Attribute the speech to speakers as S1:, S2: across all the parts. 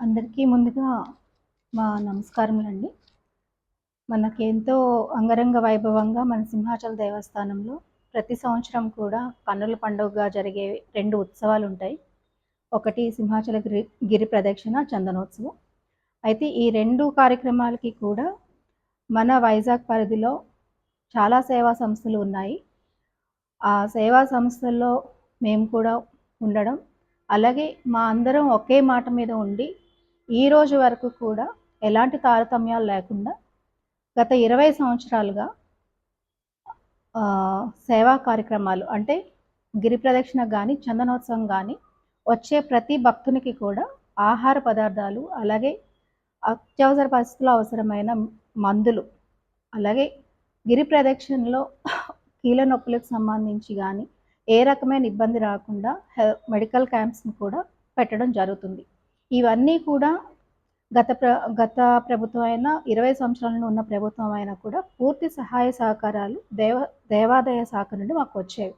S1: అందరికీ ముందుగా మా నమస్కారములండి. మనకెంతో అంగరంగ వైభవంగా మన సింహాచల దేవస్థానంలో ప్రతి సంవత్సరం కూడా కన్నుల పండుగగా జరిగే రెండు ఉత్సవాలు ఉంటాయి ఒకటి సింహాచల గిరి గిరి ప్రదక్షిణ చందనోత్సవం. అయితే ఈ రెండు కార్యక్రమాలకి కూడా మన వైజాగ్ పరిధిలో చాలా సేవా సంస్థలు ఉన్నాయి. ఆ సేవా సంస్థల్లో మేము కూడా ఉండడం. అలాగే మా అందరం ఒకే మాట మీద ఉండి ఈ రోజు వరకు కూడా ఎలాంటి తారతమ్యాలు లేకుండా గత ఇరవై సంవత్సరాలుగా సేవా కార్యక్రమాలు అంటే గిరి ప్రదక్షిణ కానీ చందనోత్సవం కానీ వచ్చే ప్రతి భక్తునికి కూడా ఆహార పదార్థాలు అలాగే అత్యవసర పరిస్థితుల్లో అవసరమైన మందులు అలాగే గిరి ప్రదక్షిణలో కీళ్ళ నొప్పులకు సంబంధించి కానీ ఏ రకమైన ఇబ్బంది రాకుండా హె మెడికల్ క్యాంప్స్ని కూడా పెట్టడం జరుగుతుంది. ఇవన్నీ కూడా గత ప్ర గత ప్రభుత్వం అయినా ఇరవై సంవత్సరాలను ఉన్న ప్రభుత్వం అయినా కూడా పూర్తి సహాయ సహకారాలు దేవ దేవాదాయ శాఖ నుండి మాకు వచ్చేవి.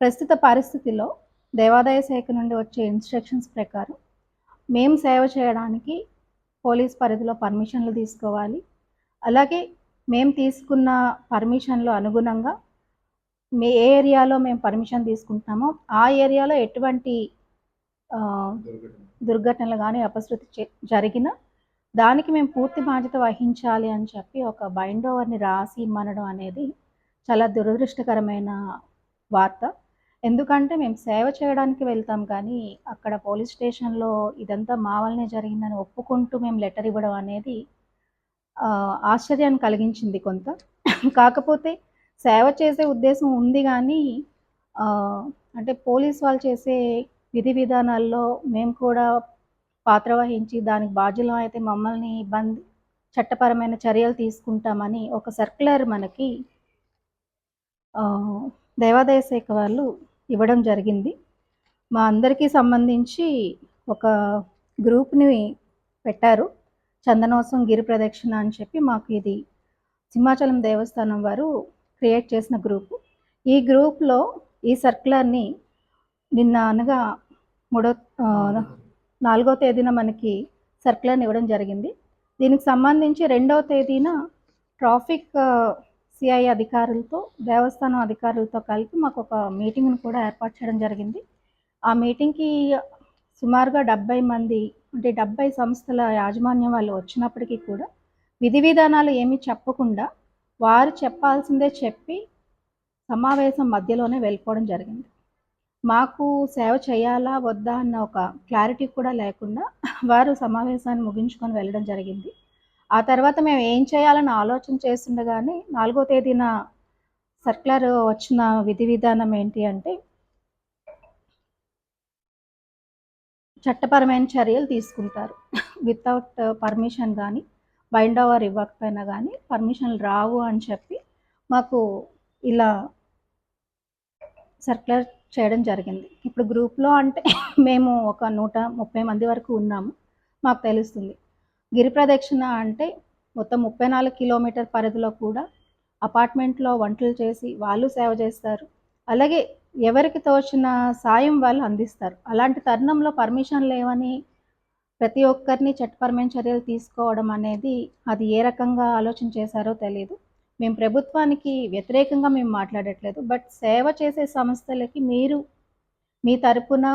S1: ప్రస్తుత పరిస్థితిలో దేవాదాయ శాఖ నుండి వచ్చే ఇన్స్ట్రక్షన్స్ ప్రకారం మేము సేవ చేయడానికి పోలీస్ పరిధిలో పర్మిషన్లు తీసుకోవాలి. అలాగే మేము తీసుకున్న పర్మిషన్లు అనుగుణంగా మే ఏ ఏరియాలో మేము పర్మిషన్ తీసుకుంటున్నామో ఆ ఏరియాలో ఎటువంటి దుర్ఘటనలు కానీ అపశృతి జరిగిన దానికి మేము పూర్తి బాధ్యత వహించాలి అని చెప్పి ఒక బైండ్ ఓవర్ని రాసి ఇమ్మనడం అనేది చాలా దురదృష్టకరమైన వార్త. ఎందుకంటే మేము సేవ చేయడానికి వెళ్తాం కానీ అక్కడ పోలీస్ స్టేషన్లో ఇదంతా మా వల్లనే జరిగిందని ఒప్పుకుంటూ మేము లెటర్ ఇవ్వడం అనేది ఆశ్చర్యాన్ని కలిగించింది కొంత. కాకపోతే సేవ చేసే ఉద్దేశం ఉంది కానీ అంటే పోలీస్ వాళ్ళు చేసే విధి విధానాల్లో మేము కూడా పాత్ర వహించి దానికి బాధ్యులం అయితే మమ్మల్ని ఇబ్బంది చట్టపరమైన చర్యలు తీసుకుంటామని ఒక సర్క్యులర్ మనకి దేవాదాయ శాఖ వాళ్ళు ఇవ్వడం జరిగింది. మా అందరికీ సంబంధించి ఒక గ్రూప్ని పెట్టారు. చందనోత్సవం గిరి ప్రదక్షిణ అని చెప్పి మాకు ఇది సింహాచలం దేవస్థానం వారు క్రియేట్ చేసిన గ్రూపు. ఈ గ్రూప్లో ఈ సర్క్యులర్ని నిన్న అనగా మూడో నాలుగో తేదీన మనకి సర్క్యులర్ని ఇవ్వడం జరిగింది. దీనికి సంబంధించి రెండవ తేదీన ట్రాఫిక్ సిఐ అధికారులతో దేవస్థానం అధికారులతో కలిపి మాకు ఒక మీటింగ్ను కూడా ఏర్పాటు చేయడం జరిగింది. ఆ మీటింగ్కి సుమారుగా డెబ్బై మంది అంటే డెబ్బై సంస్థల యాజమాన్యం వాళ్ళు వచ్చినప్పటికీ కూడా విధి విధానాలు ఏమీ చెప్పకుండా వారు చెప్పాల్సిందే చెప్పి సమావేశం మధ్యలోనే వెళ్ళిపోవడం జరిగింది. మాకు సేవ చేయాలా వద్దా అన్న ఒక క్లారిటీ కూడా లేకుండా వారు సమావేశాన్ని ముగించుకొని వెళ్ళడం జరిగింది. ఆ తర్వాత మేము ఏం చేయాలని ఆలోచన చేస్తుండగానే నాలుగో తేదీన సర్క్యులర్ వచ్చిన విధి విధానం ఏంటి అంటే చట్టపరమైన చర్యలు తీసుకుంటారు. వితౌట్ పర్మిషన్ కానీ బైండ్ ఓవర్ ఇవ్వకపోయినా కానీ పర్మిషన్లు రావు అని చెప్పి మాకు ఇలా సర్క్యులర్ చేయడం జరిగింది. ఇప్పుడు గ్రూప్లో అంటే మేము ఒక నూట ముప్పై మంది వరకు ఉన్నాము. మాకు తెలుస్తుంది. గిరి ప్రదక్షిణ అంటే మొత్తం ముప్పై నాలుగు కిలోమీటర్ పరిధిలో కూడా అపార్ట్మెంట్లో వంటలు చేసి వాళ్ళు సేవ చేస్తారు. అలాగే ఎవరికి తోచిన సాయం వాళ్ళు అందిస్తారు. అలాంటి తరుణంలో పర్మిషన్ లేవని ప్రతి ఒక్కరిని చట్టపరమైన చర్యలు తీసుకోవడం అనేది అది ఏ రకంగా ఆలోచన చేశారో తెలియదు మేము ప్రభుత్వానికి వ్యతిరేకంగా మేము మాట్లాడట్లేదు బట్ సేవ చేసే సంస్థలకి మీరు మీ తరపున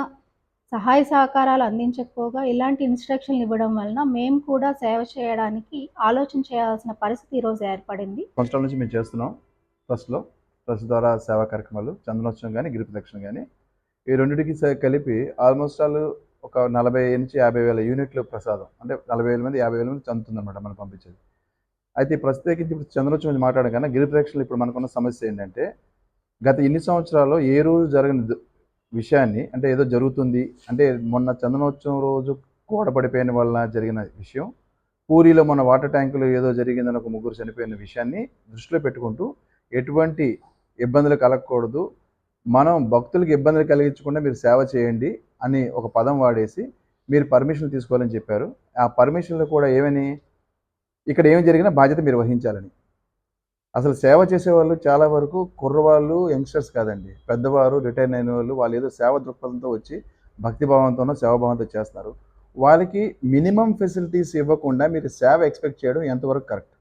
S1: సహాయ సహకారాలు అందించకపోగా ఇలాంటి ఇన్స్ట్రక్షన్లు ఇవ్వడం వలన మేము కూడా సేవ చేయడానికి ఆలోచన చేయాల్సిన పరిస్థితి ఈరోజు ఏర్పడింది.
S2: సంవత్సరాల నుంచి మేము చేస్తున్నాం. ట్రస్ట్లో ట్రస్ట్ ద్వారా సేవా కార్యక్రమాలు చందనోత్సవం కానీ గిరి ప్రదక్షిణ కానీ ఈ రెండింటికి కలిపి ఆల్మోస్ట్ ఆల్ ఒక నలభై నుంచి యాభై వేల యూనిట్లు ప్రసాదం. అంటే నలభై వేల మంది యాభై వేల మంది చందుతుందన్నమాట మనం పంపించేది. అయితే ప్రత్యేకించి ఇప్పుడు చంద్రోత్సవం గురించి మాట్లాడడం కన్నా గిరి ప్రేక్షలు ఇప్పుడు మనకున్న సమస్య ఏంటంటే గత ఎన్ని సంవత్సరాల్లో ఏ రోజు జరిగిన ద- విషయాన్ని అంటే ఏదో జరుగుతుంది అంటే మొన్న చందనోత్సవం రోజు గోడ పడిపోయిన వల్ల జరిగిన విషయం పూరిలో మన వాటర్ ట్యాంకులో ఏదో జరిగిందని ఒక ముగ్గురు చనిపోయిన విషయాన్ని దృష్టిలో పెట్టుకుంటూ ఎటువంటి ఇబ్బందులు కలగకూడదు మనం భక్తులకు ఇబ్బందులు కలిగించకుండా మీరు సేవ చేయండి అని ఒక పదం వాడేసి మీరు పర్మిషన్ తీసుకోవాలని చెప్పారు. ఆ పర్మిషన్లు కూడా ఏమని? ఇక్కడ ఏం జరిగినా బాధ్యత మీరు వహించాలని. అసలు సేవ చేసేవాళ్ళు చాలా వరకు కుర్రవాళ్ళు యంగ్స్టర్స్ కాదండి. పెద్దవారు రిటైర్ అయిన వాళ్ళు వాళ్ళు ఏదో సేవ దృక్పథంతో వచ్చి భక్తిభావంతోనో సేవాభావంతో చేస్తారు వాళ్ళకి మినిమం ఫెసిలిటీస్ ఇవ్వకుండా మీరు సేవ ఎక్స్పెక్ట్ చేయడం ఎంతవరకు కరెక్ట్?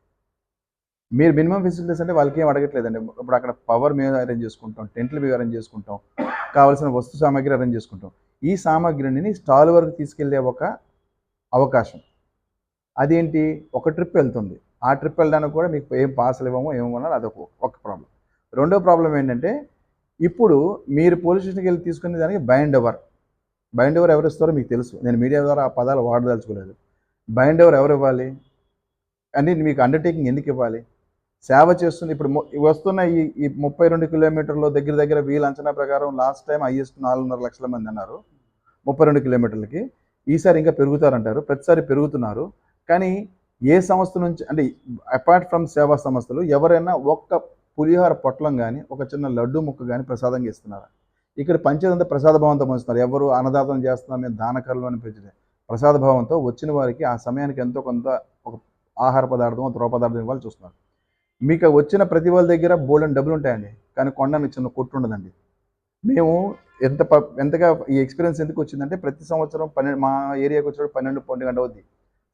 S2: మీరు మినిమం ఫెసిలిటీస్ అంటే వాళ్ళకి ఏం అడగట్లేదండి. ఇప్పుడు అక్కడ పవర్ మేము అరేంజ్ చేసుకుంటాం టెంట్లు మేము అరేంజ్ చేసుకుంటాం కావాల్సిన వస్తు సామాగ్రి అరేంజ్ చేసుకుంటాం. ఈ సామాగ్రిని స్టాల్ వరకు తీసుకెళ్ళే ఒక అవకాశం. అదేంటి? ఒక ట్రిప్ వెళ్తుంది. ఆ ట్రిప్ వెళ్ళడానికి కూడా మీకు ఏం పాసులు ఇవ్వమో ఏమన్నారు అదొక ఒక ప్రాబ్లం. రెండో ప్రాబ్లం ఏంటంటే ఇప్పుడు మీరు పోలీస్ స్టేషన్కి వెళ్ళి తీసుకునే దానికి బైండ్ ఓవర్ బైండ్ ఓవర్ ఎవరు ఇస్తారో మీకు తెలుసు. నేను మీడియా ద్వారా ఆ పదాలు వాడదలుచుకోలేదు. బైండ్ ఓవర్ ఎవరు ఇవ్వాలి? అని మీకు అండర్టేకింగ్ ఎందుకు ఇవ్వాలి? సేవ చేస్తుంది ఇప్పుడు వస్తున్న ఈ ఈ ముప్పై రెండు కిలోమీటర్లు దగ్గర దగ్గర వీళ్ళ అంచనా ప్రకారం లాస్ట్ టైం హైయెస్ట్ నాలుగున్నర లక్షల మంది అన్నారు. ముప్పై రెండు కిలోమీటర్లకి. ఈసారి ఇంకా పెరుగుతారంటారు. ప్రతిసారి పెరుగుతున్నారు. కానీ ఏ సంస్థ నుంచి అంటే అపార్ట్ ఫ్రమ్ సేవా సంస్థలు ఎవరైనా ఒక్క పులిహోర పొట్లం కానీ ఒక చిన్న లడ్డు ముక్క కానీ ప్రసాదంగా ఇస్తున్నారా ఇక్కడ పంచేదంతా ప్రసాద భావంతో పంచుతున్నారు. ఎవరు అన్నదాతం చేస్తున్నారు మేము దానకర్లు అని పెంచితే ప్రసాద భావంతో వచ్చిన వారికి ఆ సమయానికి ఎంతో కొంత ఒక ఆహార పదార్థం ద్రవ పదార్థం ఇవ్వాలి చూస్తున్నారు. మీకు వచ్చిన ప్రతి వాళ్ళ దగ్గర బోల్డెన్ డబ్బులు ఉంటాయండి. కానీ కొండని చిన్న కొట్టు ఉండదండి. మేము ఎంత ప- ఎంతగా ఈ ఎక్స్పీరియన్స్ ఎందుకు వచ్చిందంటే ప్రతి సంవత్సరం పన్నెండు మా ఏరియాకి వచ్చినప్పుడు పన్నెండు పన్నెండు గంట అవుద్ది.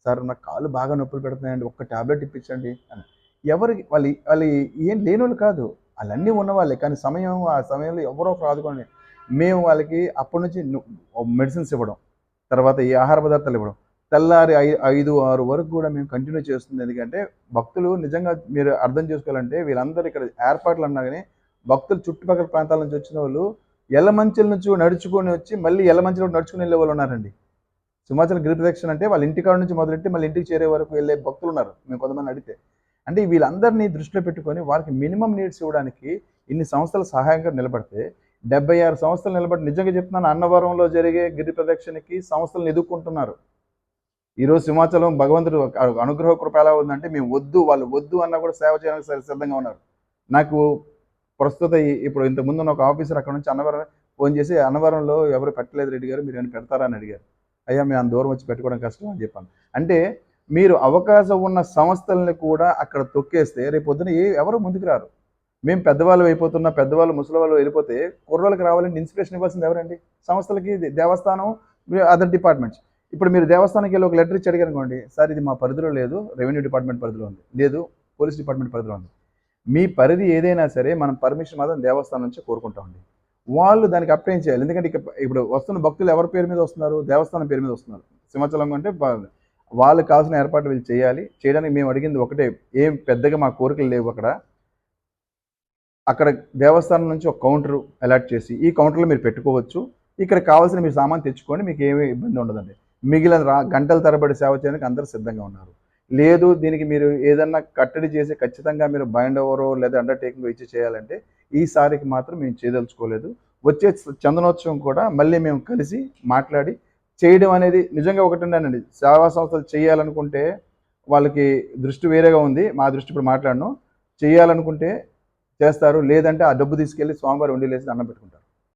S2: సార్ నాకు కాళ్ళు బాగా నొప్పులు పెడుతున్నాయండి ఒక్క టాబ్లెట్ ఇప్పించండి అని. ఎవరికి వాళ్ళు వాళ్ళు ఏం లేని వాళ్ళు కాదు. వాళ్ళన్నీ ఉన్నవాళ్ళే. కానీ సమయం ఆ సమయంలో ఎవరో ఒకరు ఆదుకోండి. మేము వాళ్ళకి అప్పటి నుంచి మెడిసిన్స్ ఇవ్వడం తర్వాత ఈ ఆహార పదార్థాలు ఇవ్వడం. తెల్లారి ఐ ఐదు ఆరు వరకు కూడా మేము కంటిన్యూ చేస్తుంది. ఎందుకంటే భక్తులు నిజంగా మీరు అర్థం చేసుకోవాలంటే వీళ్ళందరూ ఇక్కడ ఏర్పాట్లు అన్నా కానీ భక్తులు చుట్టుపక్కల ప్రాంతాల నుంచి వచ్చిన వాళ్ళు ఎల్లమంచిల నుంచి నడుచుకొని వచ్చి మళ్ళీ ఎల్లమంచిలో నడుచుకుని వెళ్ళే వాళ్ళు ఉన్నారండి. సింహాచలం గిరి ప్రదక్షిణ అంటే వాళ్ళ ఇంటికాడ నుంచి మొదలెట్టి మళ్ళీ ఇంటికి చేరే వరకు వెళ్ళే భక్తులు ఉన్నారు. మేము కొంతమంది అడిగితే అంటే వీళ్ళందరినీ దృష్టిలో పెట్టుకొని వారికి మినిమం నీడ్స్ ఇవ్వడానికి ఇన్ని సంస్థలు సహాయంగా నిలబడితే డెబ్బై ఆరు సంస్థలు నిలబడి నిజంగా చెప్తున్నాను అన్నవరంలో జరిగే గిరి ప్రదక్షిణకి సంస్థలను ఎదుర్కొంటున్నారు. ఈరోజు సింహాచలం భగవంతుడు అనుగ్రహ కృప ఎలా ఉందంటే మేము వద్దు వాళ్ళు వద్దు అన్నా కూడా సేవ చేయడానికి సరి- సిద్ధంగా ఉన్నారు. నాకు ప్రస్తుత ఇప్పుడు ఇంతకుముందు ఒక ఆఫీసర్ అక్కడ నుంచి అన్నవరం ఫోన్ చేసి అన్నవరంలో ఎవరు పెట్టలేదు రెడ్డి గారు మీరు ఏమైనా పెడతారా? అని అడిగారు. అయ్యా మేము అంత దూరం వచ్చి పెట్టుకోవడం కష్టం అని చెప్పాను. అంటే మీరు అవకాశం ఉన్న సంస్థల్ని కూడా అక్కడ తొక్కేస్తే రేపు పొద్దున ఏ ఎవరు ముందుకు రారు? మేము పెద్దవాళ్ళు అయిపోతున్నా పెద్దవాళ్ళు ముసలి వాళ్ళు వెళ్ళిపోతే కుర్రోళ్ళకి రావాలంటే ఇన్స్పిరేషన్ ఇవ్వాల్సింది ఎవరండి? సంస్థలకి దేవస్థానం అదర్ డిపార్ట్మెంట్స్. ఇప్పుడు మీరు దేవస్థానానికి వెళ్ళి ఒక లెటర్ ఇచ్చి అడిగారు అనుకోండి సార్ ఇది మా పరిధిలో లేదు రెవెన్యూ డిపార్ట్మెంట్ పరిధిలో ఉంది. లేదు పోలీస్ డిపార్ట్మెంట్ పరిధిలో ఉంది. మీ పరిధి ఏదైనా సరే మనం పర్మిషన్ మాత్రం దేవస్థానం నుంచి కోరుకుంటామండి. వాళ్ళు దానికి అప్లై చేయాలి? ఎందుకంటే ఇక ఇప్పుడు వస్తున్న భక్తులు ఎవరి పేరు మీద వస్తున్నారు? దేవస్థానం పేరు మీద వస్తున్నారు. సింహాచలం అంటే వాళ్ళు వాళ్ళకి కావాల్సిన ఏర్పాట్లు వీళ్ళు చేయాలి. చేయడానికి మేము అడిగింది ఒకటే ఏం పెద్దగా మా కోరికలు లేవు అక్కడ. అక్కడ దేవస్థానం నుంచి ఒక కౌంటర్ అలాట్ చేసి ఈ కౌంటర్లో మీరు పెట్టుకోవచ్చు. ఇక్కడ కావాల్సిన మీ సామాన్ తెచ్చుకొని మీకు ఏమీ ఇబ్బంది ఉండదండి. మిగిలిన రా గంటల తరబడి సేవ చేయడానికి అందరూ సిద్ధంగా ఉన్నారు. లేదు దీనికి మీరు ఏదన్నా కట్టడి చేసి ఖచ్చితంగా మీరు బైండ్ ఓవరో లేదా అండర్టేకింగ్ ఇచ్చి చేయాలంటే ఈసారికి మాత్రం మేము చేయదలుచుకోలేదు. వచ్చే చందనోత్సవం కూడా మళ్ళీ మేము కలిసి మాట్లాడి చేయడం అనేది నిజంగా ఒకటేనండి సేవా సంస్థలు చేయాలనుకుంటే వాళ్ళకి దృష్టి వేరేగా ఉంది. మా దృష్టి ఇప్పుడు మాట్లాడను. చేయాలనుకుంటే చేస్తారు. లేదంటే ఆ డబ్బు తీసుకెళ్ళి స్వామివారి వండి లేసి దండం పెట్టుకుంటారు.